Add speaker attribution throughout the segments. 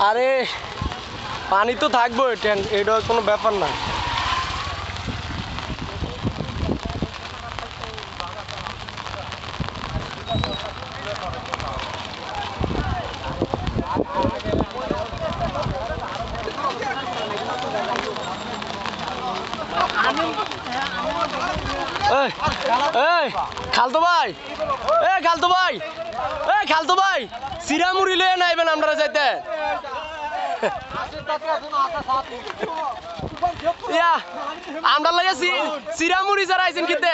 Speaker 1: আরে পানি তো থাকব এটা কোনো ব্যাপার না। এই, খালতো ভাই। এ খালতো ভাই। এ খালতো ভাই সিরা মুড়ি লয়ে নাইবেন আপনারা যাইতে। আমরা লাগে সিরা মুড়ি যারা আইছেন কিতে?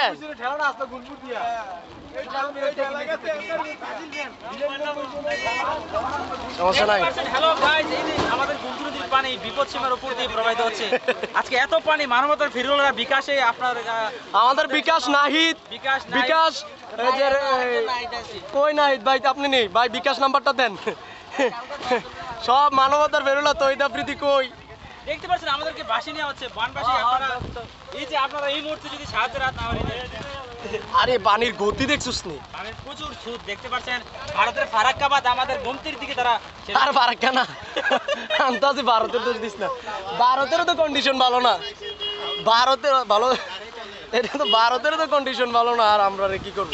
Speaker 1: সমস্যা নাই।
Speaker 2: হ্যালো গাইস এই আমাদের গুন্টু নদীর পানি বিপদ সীমার উপর দিয়ে প্রবাহিত হচ্ছে। আজকে এত পানি মানবতার ফিরোলরা বিকাশে আপনার
Speaker 1: আমাদের বিকাশ নাহিদ।
Speaker 2: বিকাশ
Speaker 1: বিকাশ কই নাহিদ ভাই আপনি নেই? ভাই বিকাশ নাম্বারটা দেন। সব মানবতার বেরোলা তৈদা প্রীতি কই?
Speaker 2: দেখতে পাচ্ছেন আমাদেরকে বাসি নেওয়া হচ্ছে বানবাসী আপনারা এই যে আপনারা এই মুহূর্তে যদি সাহায্যের হাত না
Speaker 1: আরে বানির গতি দেখছিস নি?
Speaker 2: প্রচুর সুদ দেখতে পাচ্ছেন ভারতের ফারাক্কাবাদ আমাদের গমতির দিকে তারা
Speaker 1: আর ফারাক্কা না আন্তাজি ভারতের দোষ দিস না। ভারতেরও তো কন্ডিশন ভালো না। ভারতের ভালো এটা তো ভারতেরও তো কন্ডিশন ভালো না আর আমরা কি করব?